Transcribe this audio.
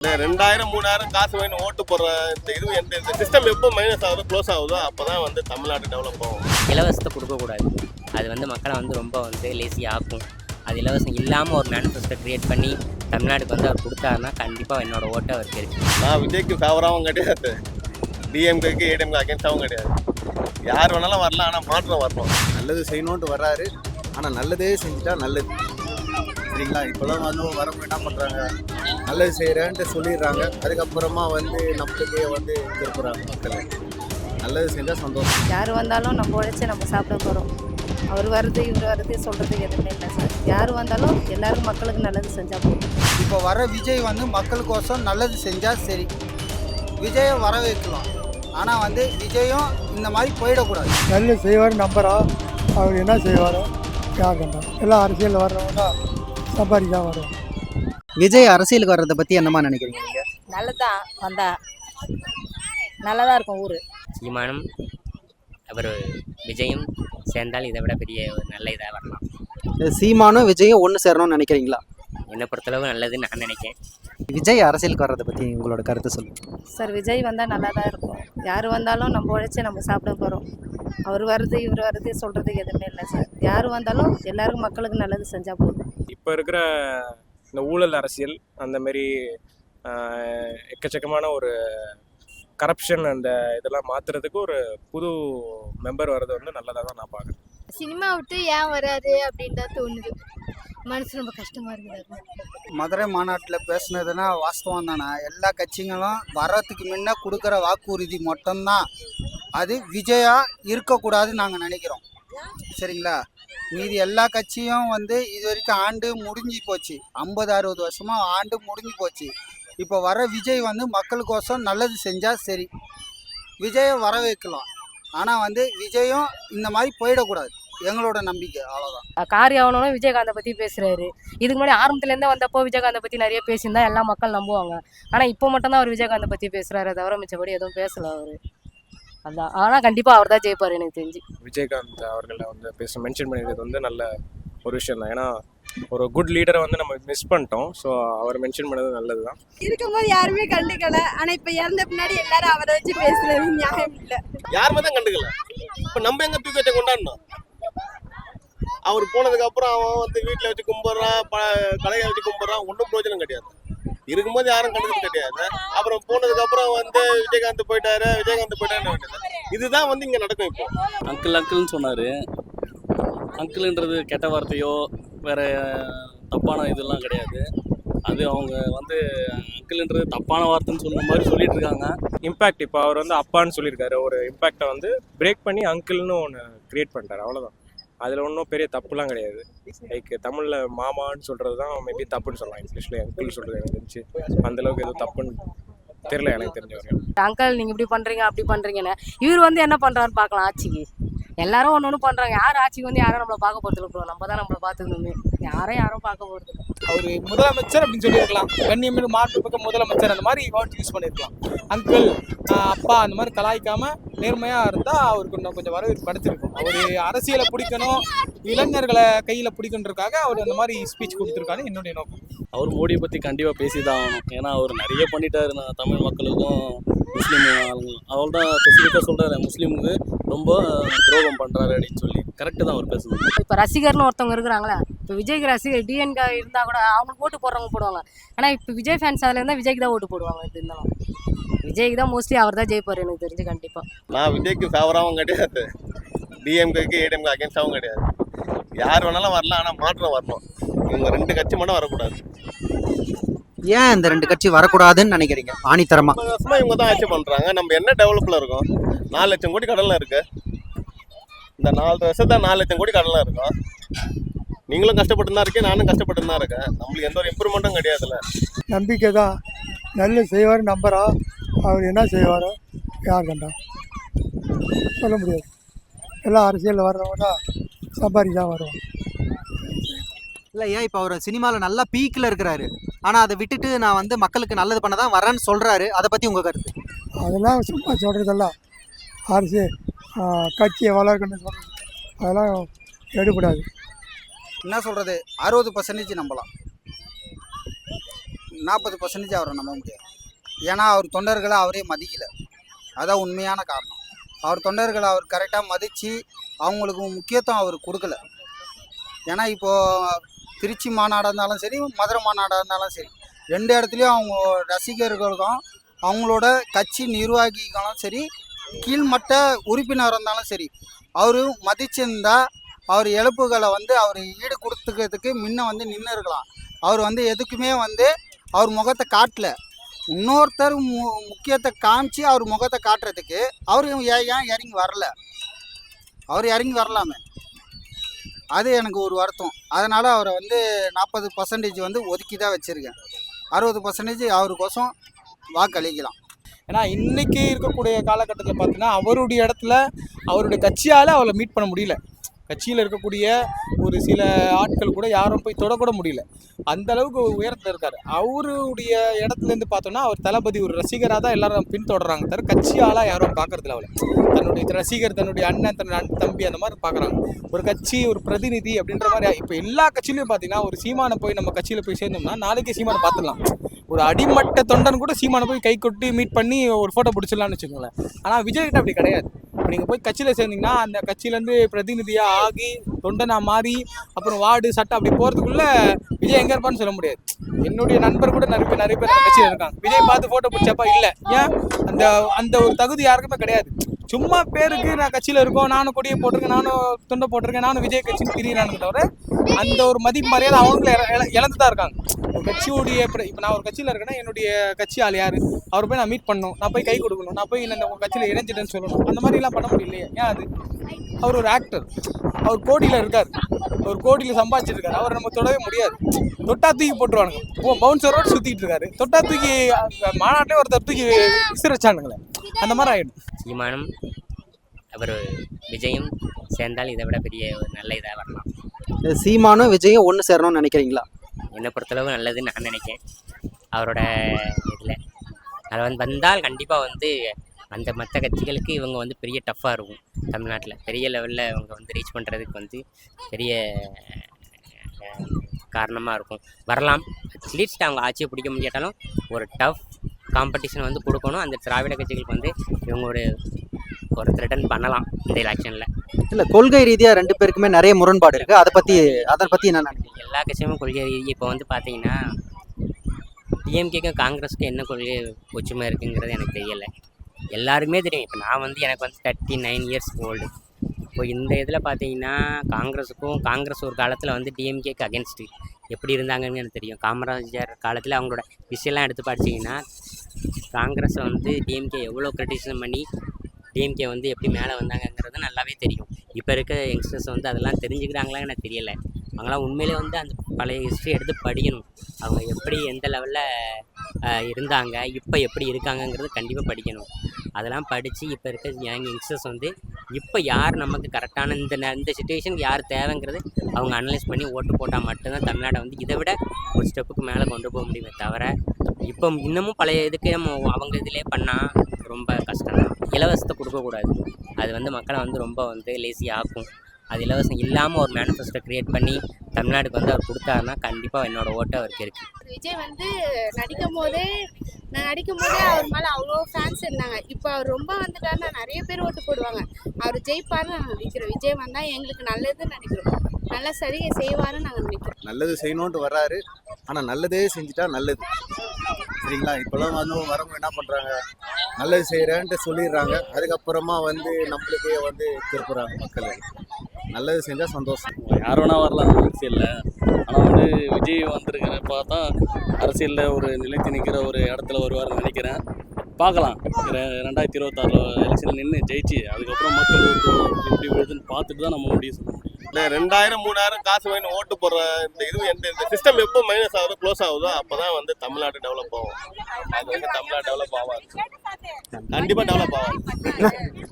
இந்த ரெண்டாயிரம் மூணாயிரம் காசு வேணும் ஓட்டு போடுற இந்த இது எந்த இந்த சிஸ்டம் எப்போ மைனஸ் ஆகுதோ க்ளோஸ் ஆகுதோ அப்போ தான் வந்து தமிழ்நாடு டெவலப் ஆகும். இலவசத்தை கொடுக்கக்கூடாது. அது வந்து மக்களை வந்து ரொம்ப வந்து லேசி ஆக்கும். அது இலவசம் இல்லாமல் ஒரு மேனிஃபெஸ்டோ க்ரியேட் பண்ணி தமிழ்நாட்டுக்கு வந்து அவர் கொடுத்தாருன்னா கண்டிப்பாக என்னோட ஓட்டு அவருக்கு இருக்கு. நான் விஜய்க்கு ஃபேவராகவும் கிடையாது. டிஎம்கேக்கு ஏடிஎம்கே அகேன்ஸ்டாகவும் கிடையாது. யார் வேணாலும் வரலாம் ஆனால் மாற்றம் வரணும். நல்லது செய்யணுன்ட்டு வர்றாரு. ஆனால் நல்லதே செஞ்சுட்டா நல்லது. சரிங்களா? இப்போலாம் வந்து வரவங்க என்ன பண்ணுறாங்க நல்லது செய்கிறேன்ட்டு சொல்லிடுறாங்க. அதுக்கப்புறமா வந்து நம்மளுக்கே வந்து திருப்புறாங்க மக்கள். நல்லது செஞ்சால் சந்தோஷம். யார் வந்தாலும் நம்ம உழைச்சி நம்ம சாப்பிட போகிறோம் அவர் வருது இவர் வருது சொல்கிறதுக்கு எதுவுமே இல்லை சார். யார் வந்தாலும் எல்லாரும் மக்களுக்கு நல்லது செஞ்சால் போதும். இப்போ வர விஜய் வந்து மக்களுக்கோசம் நல்லது செஞ்சால் சரி. விஜயை வரவேற்கலாம் ஆனால் வந்து விஜயும் இந்த மாதிரி போயிடக்கூடாது. நல்ல செய்வார் நம்புகிறோம் அவர் என்ன செய்வாரோ யார் கண்டா. எல்லாம் அரசியலில் வர்றவங்க தான் சம்பாதிக்க தான் வரும் விஜய் அரசியலுக்கு வர்றதை பற்றி என்னமா நினைக்கிறீங்க நீங்க? நல்லதான் வந்தா. நல்லதாக இருக்கும் ஊர். சீமானும் அவர் விஜயும் சேர்ந்தால் இதை விட பெரிய ஒரு நல்ல இதாக வரலாம். சீமானும் விஜயும் ஒன்று சேரணும்னு நினைக்கிறீங்களா? என்னை பொறுத்தளவு நல்லதுன்னு நான் நினைக்கிறேன். விஜய் அரசியலுக்கு வர்றதை பற்றி உங்களோட கருத்து சொல்லுங்க சார் விஜய் வந்தால் நல்லா தான் இருக்கும். யார் வந்தாலும் நம்ம உழைச்சி நம்ம சாப்பிட போகிறோம் அவர் வருது இவர் வருது சொல்கிறதுக்கு எதுவுமே இல்லை சார். யார் வந்தாலும் எல்லாருக்கும் மக்களுக்கு நல்லது செஞ்சால் போதும். இப்போ இருக்கிற இந்த ஊழல் அரசியல் அந்த மாதிரி ஆஹ், எக்கச்சக்கமான ஒரு கரப்ஷன் அந்த இதெல்லாம் மாற்றுறதுக்கு ஒரு புது மெம்பர் வர்றது வந்து நல்லதாக தான் நான் பார்க்குறேன் சினிமா விட்டு ஏன் வராரு அப்படின்னு தான் தோணுது. மனசு ரொம்ப கஷ்டமா இருக்குது மதுரை மாநாட்டில் பேசுனதுன்னா வாஸ்தவம் தானே? எல்லா கட்சிகளும் வர்றதுக்கு முன்ன கொடுக்குற வாக்குறுதி மட்டும்தான். அது விஜயா இருக்கக்கூடாதுன்னு நாங்கள் நினைக்கிறோம். சரிங்களா? மீதி எல்லா கட்சியும் வந்து இது வரைக்கும் ஆண்டு முடிஞ்சு போச்சு. ஐம்பது அறுபது வருஷமாக ஆண்டு முடிஞ்சு போச்சு. இப்போ வர விஜய் வந்து மக்களுக்கோசம் நல்லது செஞ்சால் சரி. விஜயை வரவேற்கலாம் ஆனால் வந்து விஜயும் இந்த மாதிரி போயிடக்கூடாது. எங்களோட நம்பிக்கை அவ்வளோதான் காரி ஆகணும்னு விஜயகாந்தை பற்றி பேசுகிறாரு இதுக்கு முன்னாடி ஆரம்பத்துலேருந்தே வந்தப்போ விஜயகாந்தை பற்றி நிறைய பேசியிருந்தா எல்லா மக்கள் நம்புவாங்க. ஆனால் இப்போ மட்டும்தான் அவர் விஜயகாந்தை பற்றி பேசுகிறாரு தவிர மிச்சபடி எதுவும் பேசலை அவர். அதான் ஆனால் கண்டிப்பாக அவர் தான் ஜெயிப்பார் எனக்கு தெரிஞ்சு. விஜயகாந்த் அவர்களை வந்து பேச மென்ஷன் பண்ணியிருக்கிறது வந்து நல்ல ஒரு விஷயம் தான் ஏன்னா ஒரு குட் லீடரை வந்து நம்ம மிஸ் பண்ணிட்டோம். ஸோ அவர் மென்ஷன் பண்ணது நல்லது தான் இருக்கும்போது யாருமே கண்டுக்கல. ஆனா இப்ப இறந்த பின்னாடி எல்லாரும் அவரை வச்சு பேசுறது நியாயம் இல்ல. யாருமே தான் கண்டுக்கல? இப்போ நம்ம எங்க தூக்கி வச்ச கொண்டாடணும்? அவர் போனதுக்கு அப்புறம் அவன் வந்து வீட்டில் வச்சு கும்பிட்றான் ப கடையை வச்சு கும்பிட்றான் ஒன்றும் இருக்கும்போது யாரும் கண்டுக்கிறது கிடையாது அப்புறம் போனதுக்கு அப்புறம் வந்து விஜயகாந்த் போயிட்டாரு விஜயகாந்த் போயிட்டாரு இதுதான் வந்து இங்க நடக்கும் இப்போ. அங்கிள் அங்கிள்னு சொன்னார். அங்கிள்ன்றது கெட்ட வார்த்தையோ வேற தப்பான இதெல்லாம் கிடையாது. அது அவங்க வந்து அங்கிள்ன்றது தப்பான வார்த்தைன்னு சொன்ன மாதிரி சொல்லிட்டு இருக்காங்க. இம்பேக்ட் இப்போ அவர் வந்து அப்பான்னு சொல்லியிருக்காரு. ஒரு இம்பேக்டை வந்து பிரேக் பண்ணி அங்கிள்னு ஒன்று கிரியேட் பண்ணிட்டாரு. அவ்வளோதான் அதில் ஒன்றும் பெரிய தப்புலாம் கிடையாது. லைக் தமிழில் மாமான்னு சொல்கிறது தான் மேபி தப்புன்னு சொல்லலாம். இங்கிலீஷில் அங்கிள் சொல்கிறது எனக்கு தெரிஞ்சு அந்தளவுக்கு எதுவும் தப்புன்னு தெரியல எனக்கு தெரிஞ்ச வரையும் அங்கிள் நீங்கள் இப்படி பண்ணுறீங்க அப்படி பண்ணுறீங்கன்னு இவர் வந்து என்ன பண்ணுறாருன்னு பார்க்கலாம் ஆச்சிக்கு. எல்லாரும் ஒன்று ஒன்று பண்ணுறாங்க யார் ஆட்சிக்கு வந்து யாரும் நம்மளை பார்க்க போகிறது இல்லை நம்ம தான் நம்மளை பார்த்துக்கணுமே. யாரும் யாரும் பார்க்க போகிறது அவர் முதலமைச்சர் அப்படின்னு சொல்லியிருக்கலாம். கண்ணியமிகு மாண்புமிகு முதலமைச்சர். அந்த மாதிரி வேர்ட் யூஸ் பண்ணியிருக்கலாம். அங்கிள் அப்பா அந்த மாதிரி கலாய்க்காம நேர்மையாக இருந்தால் அவருக்கு இன்னும் கொஞ்சம் வரவேற்பு கிடைச்சிருக்கும். அவர் அரசியலை பிடிக்கணும் இளைஞர்களை கையில் பிடிக்கணுன்றதுக்காக அவர் அந்த மாதிரி ஸ்பீச் கொடுத்துருக்காரு என்னுடைய நோக்கம். அவர் மோடியை பற்றி கண்டிப்பாக பேசி தான் ஆகணும். ஏன்னா அவர் நிறைய பண்ணிட்டாரு. தமிழ் மக்களுக்கும் முஸ்லீம் ஆளுங்களும் அவர் தான் ஸ்பெசிஃபிக்காக சொல்கிறாரு முஸ்லீமுக்கு ரொம்ப துரோகம் பண்ணுறாரு அப்படின்னு சொல்லி கரெக்டு தான் அவர் பேசுறது இப்போ ரசிகர்னு ஒருத்தவங்க இருக்கிறாங்களே இப்போ விஜய்க்கு ரசிகர் டிஎன்கே இருந்தால் கூட அவங்களுக்கு ஓட்டு போடுறவங்க போடுவாங்க. ஆனால் இப்போ விஜய் ஃபேன்ஸ் அதில் இருந்தால் விஜய்க்கு தான் ஓட்டு போடுவாங்க இது இருந்தாலும். விஜய்க்கு தான் மோஸ்ட்லி அவர் தான் ஜெயிப்பார் எனக்கு தெரிஞ்சு கண்டிப்பாக நான் விஜய்க்கு ஃபேவராகவும் கிடையாது. டிஎம்கேக்கு ஏடிஎம்கே அகேன்ஸ்டாகவும் கிடையாது. யார் வேணாலும் வரலாம் ஆனால் மாற்றம் வரணும். இவங்க ரெண்டு கட்சி மட்டும் வரக்கூடாது. ஏன் இந்த ரெண்டு கட்சி வரக்கூடாதுன்னு நினைக்கிறீங்க? ஆணித்தரமா இவங்க தான் ஆட்சி பண்றாங்க. நம்ம என்ன டெவலப்ல இருக்கோம்? நாலு லட்சம் கோடி கடன்ல இருக்கு. இந்த நாலு வருஷத்துல நாலு லட்சம் கோடி கடன்ல இருக்கோம். நீங்களும் கஷ்டப்பட்டு தான் இருக்கேன் நானும் கஷ்டப்பட்டு தான் இருக்கேன். நம்மளுக்கு எந்த ஒரு இம்ப்ரூவ்மெண்ட்டும் கிடையாதுல்ல. நம்பிக்கை தான். நல்ல செய்வார் நம்புகிறோம் அவர் என்ன செய்வாரோ யார் கண்டா. சொல்ல முடியாது. எல்லாம் அரசியலில் வர்றவங்க தான் சம்பாதிக்க தான் வருவாங்க. இல்லை ஏன் இப்போ அவர் சினிமாவில் நல்லா பீக்கில் இருக்கிறாரு. ஆனால் அதை விட்டுட்டு நான் வந்து மக்களுக்கு நல்லது பண்ண தான் வரேன்னு சொல்கிறாரு அதை பற்றி உங்கள் கருத்து? அதெல்லாம் சும்மா சொல்கிறதெல்லாம் அரசு கட்சியை வளர்க்கணும்னு சொல்கிறது அதெல்லாம் எடுபடாது. என்ன சொல்கிறது அறுபது பர்சன்டேஜ் நம்பலாம். நாற்பது பர்சன்டேஜ் அவரை நம்ப முடியாது. ஏன்னா அவர் தொண்டர்களை அவரே மதிக்கலை. அதான் உண்மையான காரணம். அவர் தொண்டர்களை அவர் கரெக்டாக மதித்து அவங்களுக்கு முக்கியத்துவம் அவர் கொடுக்கல. ஏன்னா இப்போது திருச்சி மாநாடாக இருந்தாலும் சரி மதுரை மாநாடாக இருந்தாலும் சரி ரெண்டு இடத்துலையும் அவங்க ரசிகர்களுக்கும் அவங்களோட கட்சி நிர்வாகிகளும் சரி கீழ்மட்ட உறுப்பினர் இருந்தாலும் சரி அவர் மதிச்சிருந்தா அவர் இழப்புகளை வந்து அவர் ஈடு கொடுத்துக்கிறதுக்கு முன்ன வந்து நின்று இருக்கலாம். அவர் வந்து எதுக்குமே வந்து அவர் முகத்தை காட்டல. இன்னொருத்தர் மு முக்கியத்தை காமிச்சு அவர் முகத்தை காட்டுறதுக்கு அவர் ஏன் இறங்கி வரல? அவர் இறங்கி வரலாமே. அது எனக்கு ஒரு வருத்தம். அதனால் அவரை வந்து நாற்பது பர்சன்டேஜ் வந்து ஒதுக்கி தான் வச்சுருக்கேன். அறுபது பர்சன்டேஜ் அவருக்கோசம் வாக்களிக்கலாம். ஏன்னா இன்றைக்கி இருக்கக்கூடிய காலகட்டத்தில் பார்த்தீங்கன்னா அவருடைய இடத்துல அவருடைய கட்சியால் அவளை மீட் பண்ண முடியல. கட்சியில் இருக்கக்கூடிய ஒரு சில ஆட்கள் கூட யாரும் போய் தொடக்கூட முடியல. அந்த அளவுக்கு உயரத்தில் இருக்கார். அவருடைய இடத்துல இருந்து பார்த்தோம்னா அவர் தளபதி ஒரு ரசிகராக தான் எல்லாரும் பின்தொடர்றாங்க தவிர கட்சியாலாக யாரும் பார்க்கறதில்ல அவளை. தன்னுடைய ரசிகர் தன்னுடைய அண்ணன் தன்னுடைய அண்ணன் தம்பி அந்த மாதிரி பார்க்குறாங்க ஒரு கட்சி ஒரு பிரதிநிதி அப்படின்ற மாதிரி இப்போ எல்லா கட்சியிலையும் பார்த்தீங்கன்னா ஒரு சீமானை போய் நம்ம கட்சியில் போய் சேர்ந்தோம்னா நாளைக்கே சீமானை பார்த்துடலாம் ஒரு அடிமட்ட தொண்டன் கூட சீமானை போய் கை கொட்டி மீட் பண்ணி ஒரு ஃபோட்டோ பிடிச்சிடலாம்னு வச்சுக்கோங்களேன். ஆனால் விஜய்கிட்ட அப்படி கிடையாது. இப்போ நீங்கள் போய் கட்சியில் சேர்ந்தீங்கன்னா அந்த கட்சியிலேருந்து பிரதிநிதியாக ஆகி தொண்டனாக மாறி அப்புறம் வார்டு சட்டம் அப்படி போகிறதுக்குள்ளே விஜய் எங்கே இருப்பான்னு சொல்ல முடியாது. என்னுடைய நண்பர் கூட நிறைய பேர் நிறைய பேர் கட்சியில் இருக்காங்க. விஜய் பார்த்து ஃபோட்டோ பிடிச்சப்பா இல்லை. ஏன்? அந்த அந்த ஒரு தகுதி யாருக்குமே கிடையாது. சும்மா பேருக்கு நான் கட்சியில் இருக்கோம் நானும் கொடியை போட்டிருக்கேன் நானும் துண்டை போட்டிருக்கேன் நானும் விஜய் கட்சின்னு பிரியிறானுங்க தவிர அந்த ஒரு மதிப்பு மரியாதை அவங்களும் இழ- இழ- இழந்து தான் இருக்காங்க. ஒரு கட்சியுடைய இப்போ நான் ஒரு கட்சியில் இருக்கேன்னா என்னுடைய கட்சி ஆள் யார்? அவர் போய் நான் மீட் பண்ணணும் நான் போய் கை கொடுக்கணும் நான் போய் இந்த உங்கள் கட்சியில் இணைஞ்சிட்டேன்னு சொல்லணும். அந்த மாதிரிலாம் பண்ண முடியலையே. ஏன் அது? அவர் ஒரு ஆக்டர் அவர் கோடியில் இருக்கார். அவர் கோடியில் சம்பாதிச்சிட்டு இருக்காரு அவரை நம்ம தொடவே முடியாது. தொட்டா தூக்கி போட்டுருவானுங்க. ஓ பவுன்சரோட சுற்றிட்டு இருக்காரு. தொட்டா தூக்கி மாநாட்டிலே ஒருத்தர் தூக்கி விசிறச்சானுங்களே அந்த மாதிரி ஆயிடும். சீமானும் அவர் விஜயும் சேர்ந்தால் இதை விட பெரிய ஒரு நல்ல இதாக வரலாம். சீமானும் விஜயும் ஒன்று சேரணும்னு நினைக்கிறீங்களா? என்னை பொறுத்தளவு நல்லதுன்னு நான் நினைக்கிறேன். அவரோட இதில் அது வந்து வந்தால் கண்டிப்பாக வந்து அந்த மற்ற கட்சிகளுக்கு இவங்க வந்து பெரிய டஃப்பாக இருக்கும் தமிழ்நாட்டில். பெரிய லெவலில் இவங்க வந்து ரீச் பண்ணுறதுக்கு வந்து பெரிய காரணமாக இருக்கும். வரலாம். அட்லீஸ்ட் அவங்க ஆட்சியை பிடிக்க முடியாட்டாலும் ஒரு டஃப் காம்படிஷன் வந்து கொடுக்கணும். அந்த திராவிட கட்சிகளுக்கு வந்து இவங்க ஒரு த்ரெட்டன் பண்ணலாம் இந்த எலெக்ஷனில் இல்லை கொள்கை ரீதியாக ரெண்டு பேருக்குமே நிறைய முரண்பாடு இருக்கு. அதை பற்றி அதை பற்றி என்ன நினைக்கிறீங்க? எல்லா கட்சியுமே கொள்கை ரீதி இப்போ வந்து பார்த்தீங்கன்னா டிஎம்கேக்கும் காங்கிரஸுக்கும் என்ன கொள்கை ஒற்றுமை இருக்குங்கிறது எனக்கு தெரியலை. எல்லாருமே தெரியும். இப்போ நான் வந்து எனக்கு வந்து தேர்ட்டி நைன் இயர்ஸ் ஓல்டு இப்போ இந்த இதில் பார்த்தீங்கன்னா காங்கிரஸுக்கும் காங்கிரஸ் ஒரு காலத்தில் வந்து டிஎம்கேக்கு அகேன்ஸ்ட்டு எப்படி இருந்தாங்கன்னு எனக்கு தெரியும். காமராஜர் காலத்தில் அவங்களோட விஷயம்லாம் எடுத்து படிச்சீங்கன்னா காங்கிரஸை வந்து டிஎம்கே எவ்வளோ கிரிட்டிசிசம் பண்ணி டிஎம்கே வந்து எப்படி மேலே வந்தாங்கங்கிறது நல்லாவே தெரியும். இப்போ இருக்க யங்ஸ்டர்ஸ் வந்து அதெல்லாம் தெரிஞ்சுக்கிறாங்களான்னு எனக்கு தெரியலை. அவங்களாம் உண்மையிலே வந்து அந்த பழைய ஹிஸ்ட்ரி எடுத்து படிக்கணும். அவங்க எப்படி எந்த லெவலில் இருந்தாங்க இப்போ எப்படி இருக்காங்கங்கிறது கண்டிப்பாக படிக்கணும். அதெல்லாம் படித்து இப்போ இருக்க யங் யங்ஸ்டர்ஸ் வந்து இப்போ யார் நமக்கு கரெக்டான இந்த இந்த சுச்சுவேஷனுக்கு யார் தேவைங்கிறது அவங்க அனலைஸ் பண்ணி ஓட்டு போட்டால் மட்டும்தான் தமிழ்நாடை வந்து இதை விட ஒரு ஸ்டெப்புக்கு மேலே கொண்டு போக முடியுமே தவிர இப்போ இன்னமும் பழைய இதுக்கு நம்ம அவங்க இதிலே பண்ணால் ரொம்ப கஷ்டம். தான் இலவசத்தை கொடுக்கக்கூடாது அது வந்து மக்களை வந்து ரொம்ப வந்து லேசி ஆக்கும். அது இலவசம் இல்லாமல் ஒரு மேனிஃபெஸ்டோ க்ரியேட் பண்ணி தமிழ்நாடுக்கு வந்து அவர் கொடுத்தாருன்னா கண்டிப்பாக என்னோட ஓட்டு அவருக்கு இருக்குது விஜய் வந்து நடிக்கும் போதே நான் நடிக்கும் போதே அவர் மேலே அவ்வளோ ஃபேன்ஸ் இருந்தாங்க. இப்போ அவர் ரொம்ப வந்துட்டாருன்னா நிறைய பேர் ஓட்டு போடுவாங்க. அவர் ஜெயிப்பாருன்னு நாங்கள் நினைக்கிறோம். விஜய் வந்தால் எங்களுக்கு நல்லதுன்னு நினைக்கிறோம். நல்ல சரிகை செய்வாருன்னு நாங்கள் நினைக்கிறோம். நல்லது செய்யணுன்ட்டு வர்றாரு. ஆனால் நல்லதே செஞ்சுட்டா நல்லது. சரிங்களா? இப்போலாம் வந்து வரவங்க என்ன பண்ணுறாங்க நல்லது செய்கிறேன்ட்டு சொல்லிடுறாங்க. அதுக்கப்புறமா வந்து நம்மளுக்கே வந்து திருப்புறாங்க மக்கள். நல்லது செஞ்சால் சந்தோஷம். யார் வேணா வரலாம் அரசியலில் ஆனால் வந்து விஜய் வந்திருக்கிற பார்த்தா அரசியலில் ஒரு நிலைத்து நிற்கிற ஒரு இடத்துல வருவார்னு நினைக்கிறேன். பார்க்கலாம். ரெ- ரெண்டாயிரத்தி இருபத்தாறில் எலெக்ஷனில் நின்று ஜெயிச்சு அதுக்கப்புறம் மக்கள் ஓட்டு எப்படி விழுதுன்னு பார்த்துட்டு தான் நம்ம முடிவு சொல்ல முடியும். இந்த ரெண்டாயிரம் மூணாயிரம் காசு வாங்கி ஓட்டு போடுற இந்த இது எந்த இந்த சிஸ்டம் எப்போ மைனஸ் ஆகுதோ க்ளோஸ் ஆகுதோ அப்போ தான் வந்து தமிழ்நாடு டெவலப் ஆகும். அது வந்து தமிழ்நாடு டெவலப் ஆகாது. கண்டிப்பாக டெவலப் ஆகாது.